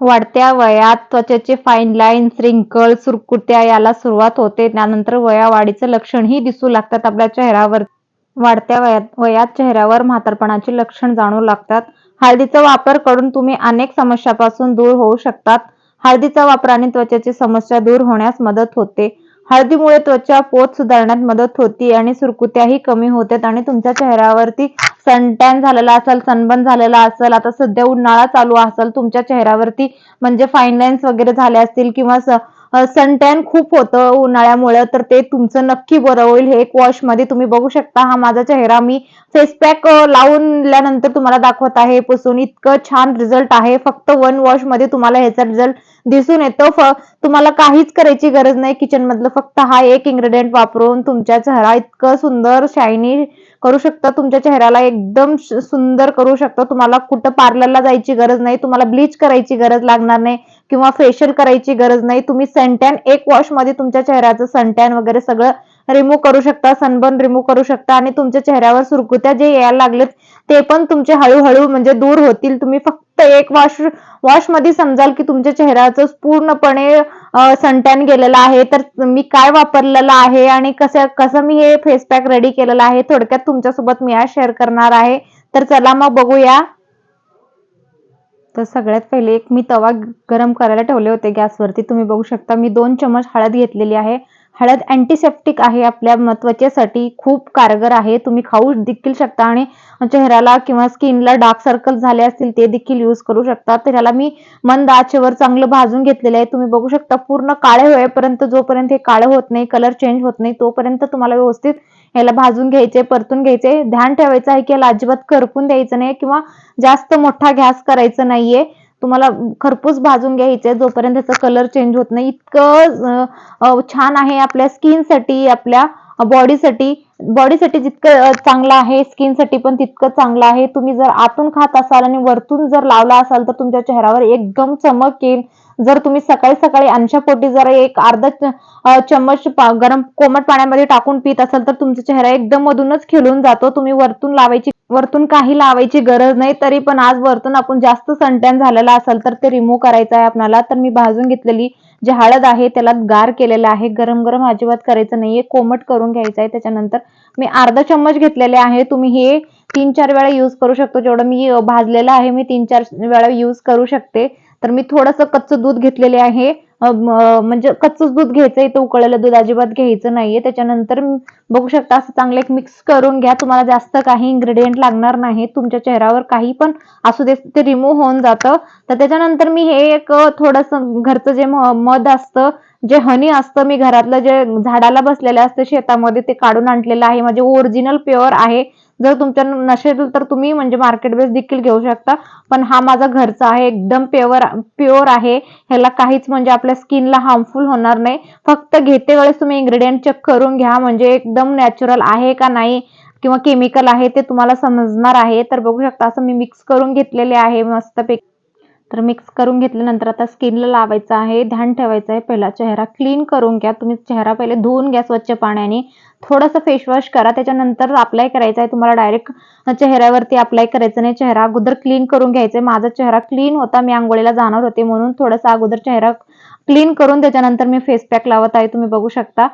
वाढत्या वयात त्वचेचे फाईन लाईन्स रिंकल सुरकुत्या याला सुरुवात होते. त्यानंतर वया वाढीचं लक्षणही दिसू लागतात. आपल्या चेहऱ्यावर वाढत्या वयात वयात चेहऱ्यावर म्हातारपणाची लक्षण जाणू लागतात. हळदीचा वापर करून तुम्ही अनेक समस्यापासून दूर होऊ शकतात. हळदीचा वापराने त्वचेची समस्या दूर होण्यास मदत होते. हळदीमुळे त्वचा पोत सुधारण्यात मदत होती आणि सुरकुत्याही कमी होतात आणि तुमच्या चेहऱ्यावरती सनटॅन झालेला असेल सनबर्न झालेला असेल आता सध्या उन्हाळा चालू असेल तुमच्या चेहऱ्यावरती म्हणजे फाईन लाईन्स वगैरे झाले असतील किंवा सनटॅन खूप होतं उन्हाळ्यामुळे तर ते तुमचं नक्की बरं होईल. हे एक वॉशमध्ये तुम्ही बघू शकता. हा माझा चेहरा मी फेस पॅक लावूनल्यानंतर तुम्हाला दाखवत आहे. पुसून इतकं छान रिझल्ट आहे. फक्त वन वॉशमध्ये तुम्हाला ह्याचा रिझल्ट दिसून येतो. तुम्हाला काहीच करायची गरज नाही. किचन मधलं फक्त हा एक इन्ग्रेडियंट वापरून तुमच्या चेहरा इतकं सुंदर शायनी करू शकता. तुमच्या चेहऱ्याला एकदम सुंदर करू शकता. तुम्हाला कुठं पार्लरला जायची गरज नाही. तुम्हाला ब्लीच करायची गरज लागणार नाही. किंवा फेशियल करायची गरज नाही. तुम्ही सनटॅन एक वॉशमध्ये तुमच्या चेहऱ्याचं सनटॅन वगैरे सगळं रिमूव्ह करू शकता सनबर्न रिमूव्ह करू शकता आणि तुमच्या चेहऱ्यावर सुरकुत्या जे यायला लागलेत ते पण तुमचे हळूहळू म्हणजे दूर होतील. तुम्ही फक्त एक वॉश वॉशमध्ये समजाल की तुमच्या चेहऱ्याचं पूर्णपणे सनटॅन गेलेलं आहे. तर मी काय वापरलेलं आहे आणि कसं कसं मी हे फेस पॅक रेडी केलेलं आहे थोडक्यात तुमच्यासोबत मी आज शेअर करणार आहे. तर चला मग बघूया. तर सगळ्यात पहिले एक मी तवा गरम करायला ठेवले होते गॅसवरती. तुम्ही बघू शकता मी दोन चमच हळद घेतलेली आहे. हळद अँटीसेप्टिक आहे आपल्या त्वचेसाठी खूप कारगर आहे. तुम्ही खाऊ देखील शकता आणि चेहऱ्याला किंवा स्किनला डार्क सर्कल झाले असतील ते देखील यूज करू शकता. तर ह्याला मी मंद आचेवर चांगलं भाजून घेतलेलं आहे. तुम्ही बघू शकता पूर्ण काळे होईपर्यंत जोपर्यंत हे काळं होत नाही कलर चेंज होत नाही तोपर्यंत तुम्हाला व्यवस्थित याला भाजून घ्यायचे परतून घ्यायचे. ध्यान ठेवायचं आहे की याला अजिबात करपून द्यायचं नाही किंवा जास्त मोठा गॅस करायचा नाहीये. तुम्हाला खरपूस भाजून घ्यायचे जोपर्यंत त्याचा कलर चेंज होत नाही. इतकं छान आहे आपल्या स्किनसाठी आपल्या बॉडीसाठी बॉडीसाठी जितकं चांगलं आहे स्किनसाठी पण तितकं चांगलं आहे. तुम्ही जर आतून खात असाल आणि वरतून जर लावला असाल तर तुमच्या चेहऱ्यावर एकदम चमक येईल. जर तुम्ही सकाळी सकाळी अंशापोटी जर एक अर्धा चम्मच गरम कोमट पाण्यामध्ये टाकून पित असाल तर तुमचा चेहरा एकदम मधूनच खिळून जातो. तुम्ही वरतून लावायची वरतून काही लावायची गरज नाही. तरी पण आज वरतून आपण जास्त सनटॅन झालेला असेल तर ते रिमूव्ह करायचं आहे आपल्याला तर मी भाजून घेतलेली जे हळद आहे त्याला गार केलेलं आहे. गरम गरम अजिबात करायचं नाहीये. कोमट करून घ्यायचं आहे. त्याच्यानंतर मी अर्धा चम्मच घेतलेले आहे. तुम्ही हे तीन चार वेळा यूज करू शकतो. जेवढं मी भाजलेलं आहे मी तीन चार वेळा यूज करू शकते. तर मी थोडंसं कच्चं दूध घेतलेले आहे. म्हणजे कच्चंच दूध घ्यायचं इथं उकळलेलं दूध अजिबात घ्यायचं नाहीये. त्याच्यानंतर बघू शकता असं चांगलं एक मिक्स करून घ्या. तुम्हाला जास्त काही इन्ग्रेडियंट लागणार नाही. तुमच्या चेहऱ्यावर काही पण असू दे ते रिमूव्ह होऊन जातं. तर त्याच्यानंतर मी हे एक थोडस घरचं जे मध असतं जे हनी असतं मी घरातलं जे झाडाला बसलेलं असतं शेतामध्ये ते काढून आणलेलं आहे. म्हणजे ओरिजिनल प्युअर आहे. जर तुमच्या नसेल तर तुम्ही म्हणजे मार्केट बेस देखील घेऊ शकता. पण हा माझा घरचा आहे एकदम प्युअर प्युअर आहे. ह्याला काहीच म्हणजे आपल्या स्किनला हार्मफुल होणार नाही. फक्त घेते वेळेस तुम्ही इन्ग्रेडियंट चेक करून घ्या म्हणजे एकदम नॅचरल आहे का नाही किंवा केमिकल आहे ते तुम्हाला समजणार आहे. तर बघू शकता असं मी मिक्स करून घेतलेले आहे मस्तपैकी. तर मिक्स करून घेतल्यानंतर आता स्किनला लावायचं आहे ध्यान ठेवायचं आहे. पहिला चेहरा क्लीन करून घ्या. तुम्ही चेहरा पहिले धुवून घ्या स्वच्छ पाण्याने. थोडंसं फेसवॉश करा. त्याच्यानंतर अप्लाय करायचं आहे. तुम्हाला डायरेक्ट चेहऱ्यावरती अप्लाय करायचं नाही. चेहरा अगोदर क्लीन करून घ्यायचंय. माझा चेहरा क्लीन होता. मी आंघोळीला जाणार होते म्हणून थोडासा अगोदर चेहरा क्लीन करून त्याच्यानंतर मी फेस पॅक लावत आहे तुम्ही बघू शकता.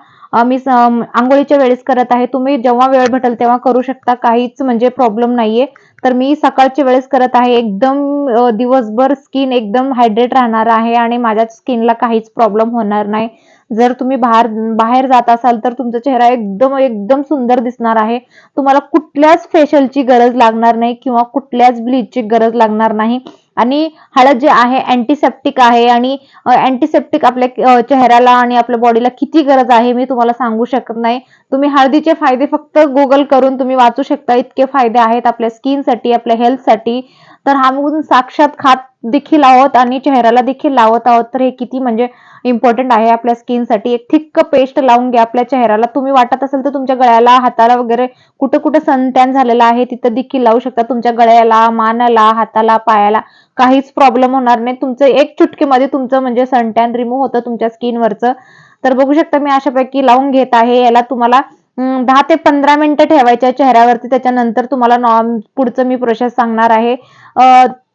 मी आंघोळीच्या वेळेस करत आहे. तुम्ही जेव्हा वेळ भेटेल तेव्हा करू शकता. काहीच म्हणजे प्रॉब्लेम नाहीये. तर मी सकाळच्या वेळेस करत आहे. एकदम दिवसभर स्किन एकदम हायड्रेट राहणार आहे आणि माझ्या स्किनला काहीच प्रॉब्लेम होणार नाही. जर तुम्ही बाहेर बाहेर जात असाल तर तुमचा चेहरा एकदम एकदम सुंदर दिसणार आहे. तुम्हाला कुठल्याच फेशियलची गरज लागणार नाही किंवा कुठल्याच ब्लीचची गरज लागणार नाही. आणि हळद जे आहे अँटीसेप्टिक आहे आणि अँटीसेप्टिक आपल्या चेहऱ्याला आणि आपल्या बॉडीला किती गरज आहे मी तुम्हाला सांगू शकत नाही. तुम्ही हळदीचे फायदे फक्त गुगल करून तुम्ही वाचू शकता. इतके फायदे आहेत आपल्या स्किनसाठी आपल्या हेल्थसाठी तर हा साक्षात खात देखील आहोत आणि चेहऱ्याला देखील लावत आहोत. तर हे किती म्हणजे इम्पॉर्टंट आहे आपल्या स्किनसाठी एक थिक्क पेस्ट लावून घ्या आपल्या चेहऱ्याला. तुम्ही वाटत असेल तर तुमच्या गळ्याला हाताला वगैरे कुठं कुठं सनटॅन झालेला आहे तिथं देखील लावू शकता. तुमच्या गळ्याला मानाला हाताला पायाला. काहीच प्रॉब्लेम होणार नाही. तुमचं एक चुटकीमध्ये तुमचं म्हणजे सनटॅन रिमूव्ह होतं तुमच्या स्किनवरचं तर बघू शकता मी अशापैकी लावून घेत आहे. याला तुम्हाला दहा ते पंधरा मिनिटं ठेवायच्या चेहऱ्यावरती. त्याच्यानंतर तुम्हाला पुढचं मी प्रोसेस सांगणार आहे.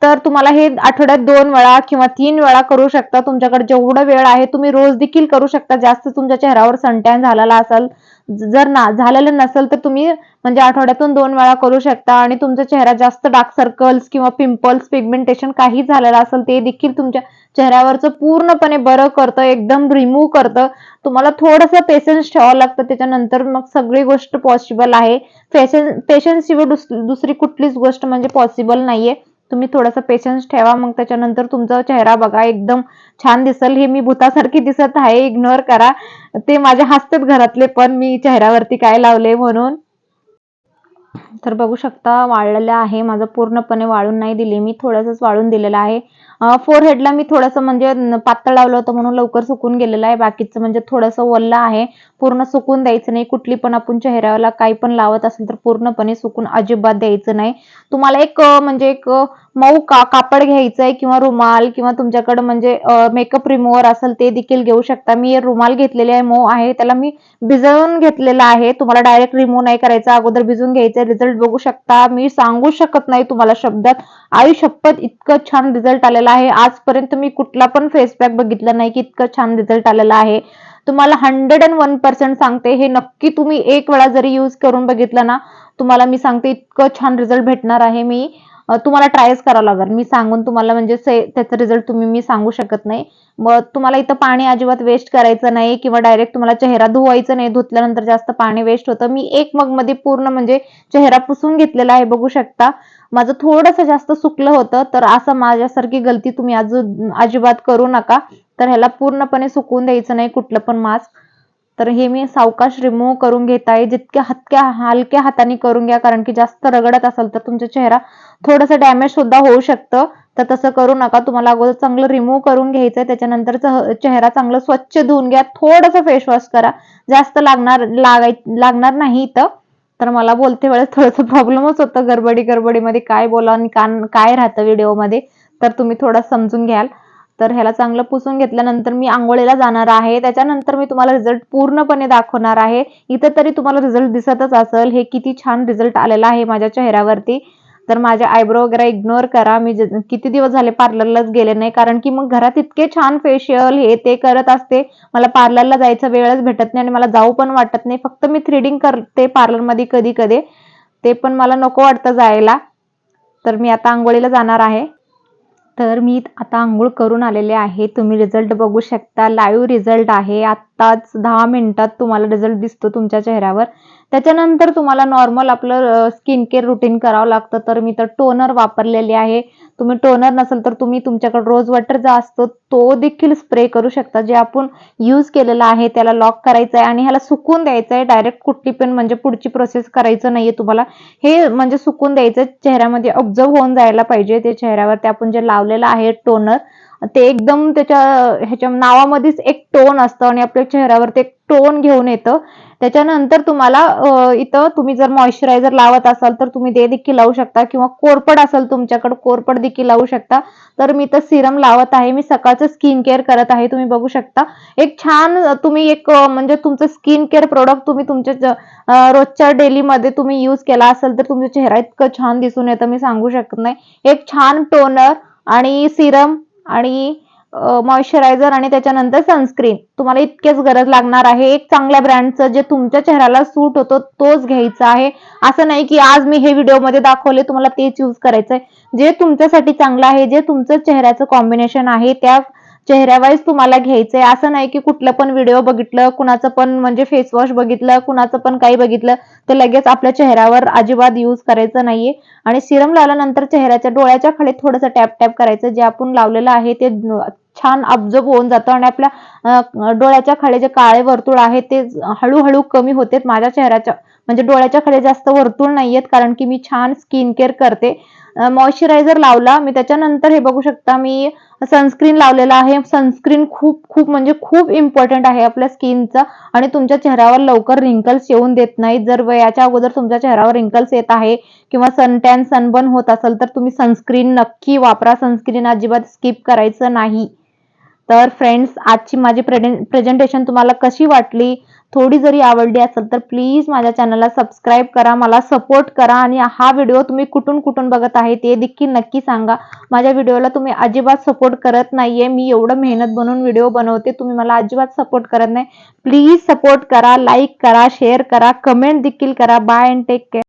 तर तुम्हाला हे आठवड्यात दोन वेळा किंवा तीन वेळा करू शकता. तुमच्याकडे जेवढं वेळ आहे तुम्ही रोज देखील करू शकता. जास्त तुमच्या चेहऱ्यावर सनटॅन झालेला असेल जर ना झालेलं नसेल तर तुम्ही म्हणजे आठवड्यातून दोन वेळा करू शकता. आणि तुमचा चेहरा जास्त डार्क सर्कल्स किंवा पिंपल्स पिगमेंटेशन काही झालेलं असेल ते देखील तुमच्या चेहऱ्यावरचं पूर्णपणे बरं करतं एकदम रिमूव्ह करतं. तुम्हाला थोडंसं पेशन्स ठेवावं लागतं. त्याच्यानंतर मग सगळी गोष्ट पॉसिबल आहे. पेशन्स पेशन्स शिवाय दुसरी कुठलीच गोष्ट म्हणजे पॉसिबल नाहीये. तुम्ही थोडासा पेशन्स ठेवा मग त्याच्यानंतर तुमचा चेहरा बघा एकदम छान दिसल. हे मी भूतासारखी दिसत आहे इग्नोर करा. ते माझ्या हसतात घरातले पण मी चेहऱ्यावरती काय लावले म्हणून? तर बघू शकता वाळलेलं आहे. माझं पूर्णपणे वाळून नाही दिली. मी थोडंसंच वाळून दिलेलं आहे. फोर हेडला मी थोडंसं म्हणजे पातळ लावलं होतं म्हणून लवकर सुकून गेलेलं आहे. बाकीचं म्हणजे थोडंसं ओल्लं आहे. पूर्ण सुकून द्यायचं नाही. कुठली पण आपण चेहऱ्याला काही पण लावत असेल तर पूर्णपणे सुकून अजिबात द्यायचं नाही. तुम्हाला एक म्हणजे एक मऊ का कापड घ्यायचं आहे किंवा रुमाल किंवा तुमच्याकडे म्हणजे मेकअप रिमूव्हर असेल ते देखील घेऊ शकता. मी रुमाल घेतलेले आहे मऊ आहे. त्याला मी भिजवून घेतलेला आहे. तुम्हाला डायरेक्ट रिमूव्ह नाही करायचा. अगोदर भिजून घ्यायचं रिझल्ट बघू शकता. मी सांगू शकत नाही तुम्हाला शब्दात. आई शपथ इतकं छान रिझल्ट आलेला आहे. आजपर्यंत मी कुठला पण फेस पॅक बघितला नाही की इतकं छान रिझल्ट आलेला आहे. तुम्हाला हंड्रेड अँड वन पर्सेंट सांगते. हे नक्की तुम्ही एक वेळा जरी यूज करून बघितलं ना तुम्हाला मी सांगते इतकं छान रिझल्ट भेटणार आहे मी. तुम्हाला ट्रायच करावं लागेल. मी सांगून तुम्हाला म्हणजे त्याचा रिझल्ट तुम्ही मी सांगू शकत नाही. मग तुम्हाला इथं पाणी अजिबात वेस्ट करायचं नाही किंवा डायरेक्ट तुम्हाला चेहरा धुवायचा नाही धुतल्यानंतर जास्त पाणी वेस्ट होतं. मी एक मग मध्ये पूर्ण म्हणजे चेहरा पुसून घेतलेला आहे बघू शकता. माझं थोडंसं जास्त सुकलं होतं तर असं माझ्यासारखी गलती तुम्ही अजून अजिबात करू नका. तर ह्याला पूर्णपणे सुकून द्यायचं नाही कुठलं पण मास्क तर हे मी सावकाश रिमूव्ह करून घेत आहे. जितक्या हतक्या हलक्या हाताने करून घ्या कारण की जास्त रगडत असेल तर तुमचा चेहरा थोडंसं डॅमेज सुद्धा होऊ शकतं. तर तसं करू नका. तुम्हाला अगोदर चांगलं रिमूव्ह करून घ्यायचं त्याच्यानंतर चेहरा चांगलं स्वच्छ धुवून घ्या. थोडंसं फेस वॉश करा. जास्त लागणार लागाय लागणार नाही इथं. तर मला बोलते वेळेस थोडंसं प्रॉब्लेमच होतं. गडबडी गडबडीमध्ये काय बोला आणि काय राहतं व्हिडिओमध्ये तर तुम्ही थोडं समजून घ्याल. तर ह्याला चांगलं पुसून घेतल्यानंतर मी आंघोळीला जाणार आहे. त्याच्यानंतर मी तुम्हाला रिझल्ट पूर्णपणे दाखवणार आहे. इथं तरी तुम्हाला रिझल्ट दिसतच असेल. हे किती छान रिझल्ट आलेला आहे माझ्या चेहऱ्यावरती. तर माझे आयब्रो वगैरे इग्नोर करा. मी किती दिवस झाले पार्लरलाच गेले नाही. कारण की मग घरात इतके छान फेशियल हे ते करत असते. मला पार्लरला जायचा वेळच भेटत नाही आणि मला जाऊ पण वाटत नाही. फक्त मी थ्रेडिंग करते पार्लरमध्ये कधी कधी ते पण मला नको वाटतं जायला. तर मी आता आंघोळीला जाणार आहे. तर मी आता आंघोळ करून आलेले आहे. तुम्ही रिझल्ट बघू शकता. लाईव्ह रिझल्ट आहे. आत्ताच दहा मिनिटात तुम्हाला रिझल्ट दिसतो तुमच्या चेहऱ्यावर. त्याच्यानंतर तुम्हाला नॉर्मल आपलं स्किन केअर रुटीन करावं लागतं. तर मी तर टोनर वापरलेले आहे. तुम्ही टोनर नसेल तर तुम्ही तुमच्याकडे रोज वॉटर जो असतो तो देखील स्प्रे करू शकता. जे आपण यूज केलेला आहे त्याला लॉक करायचं आहे आणि ह्याला सुकून द्यायचं आहे डायरेक्ट कुठली पण म्हणजे पुढची प्रोसेस करायचं नाहीये तुम्हाला. हे म्हणजे सुकून द्यायचं चेहऱ्यामध्ये ऑब्झर्व होऊन जायला पाहिजे. ते चेहऱ्यावर ते आपण जे लावलेलं आहे टोनर ते एकदम त्याच्या ह्याच्या नावामध्येच एक टोन असतं आणि आपल्या चेहऱ्यावर ते टोन घेऊन येतं. त्याच्यानंतर तुम्हाला इथं तुम्ही जर मॉइश्चरायझर लावत असाल तर तुम्ही ते देखील लावू शकता किंवा कोरपड असेल तुमच्याकडे कोरपड देखील लावू शकता. तर मी तर सिरम लावत आहे. मी सकाळचं स्किन केअर करत आहे. तुम्ही बघू शकता. एक छान तुम्ही एक म्हणजे तुमचं स्किन केअर प्रोडक्ट तुम्ही तुमच्या रोजच्या डेलीमध्ये तुम्ही यूज केला असेल तर तुमचा चेहरा इतकं छान दिसून येतं. मी सांगू शकत नाही. एक छान टोनर आणि सिरम आणि मॉइश्चरायझर आणि त्याच्यानंतर सनस्क्रीन तुम्हाला इतकेच गरज लागणार आहे. एक चांगल्या ब्रँडचं जे तुमच्या चेहऱ्याला सूट होतो तोच घ्यायचा आहे. असं नाही की आज मी हे व्हिडिओमध्ये दाखवले तुम्हाला तेच यूज करायचंय. जे तुमच्यासाठी चांगलं आहे जे तुमचं चेहऱ्याचं कॉम्बिनेशन आहे त्या चेहऱ्यावाईज तुम्हाला घ्यायचंय. असं नाही की कुठलं पण व्हिडिओ बघितलं कुणाचं पण म्हणजे फेस वॉश बघितलं कुणाचं पण काही बघितलं तर लगेच आपल्या चेहऱ्यावर अजिबात यूज करायचं नाहीये. आणि सिरम लावल्यानंतर चेहऱ्याच्या डोळ्याच्या खाली थोडंसं टॅप टॅप करायचं. जे आपण लावलेलं आहे ते छान अब्जॉर्ब होऊन जातं आणि आपल्या डोळ्याच्या खाली जे काळे वर्तुळ आहे ते हळूहळू कमी होते माझ्या चेहऱ्याच्या म्हणजे डोळ्याच्या खाली जास्त वर्तुळ नाहीयेत कारण की मी छान स्किन केअर करते. मॉइश्चरायझर लावला मी त्याच्यानंतर हे बघू शकता मी सनस्क्रीन लावलेला आहे. सनस्क्रीन खूप खूप म्हणजे खूप इम्पॉर्टंट आहे आपल्या स्किनचं आणि तुमच्या चेहऱ्यावर लवकर रिंकल्स येऊन देत नाहीत. जर वयाच्या अगोदर तुमच्या चेहऱ्यावर रिंकल्स येत आहे किंवा सनटॅन सनबर्न होत असेल तर तुम्ही सनस्क्रीन नक्की वापरा. सनस्क्रीन अजिबात स्किप करायचं नाही. तर फ्रेंड्स आजची माझी प्रेझेंटेशन तुम्हाला कशी वाटली? थोडी जरी आवडली असेल तर प्लीज माझ्या चॅनलला सबस्क्राईब करा मला सपोर्ट करा आणि हा व्हिडिओ तुम्ही कुठून कुठून बघत आहे ते देखील नक्की सांगा. माझ्या व्हिडिओला तुम्ही अजिबात सपोर्ट करत नाहीये. मी एवढं मेहनत बनवून व्हिडिओ बनवते तुम्ही मला अजिबात सपोर्ट करत नाही. प्लीज सपोर्ट करा लाईक करा शेअर करा कमेंट देखील करा. Bye and take care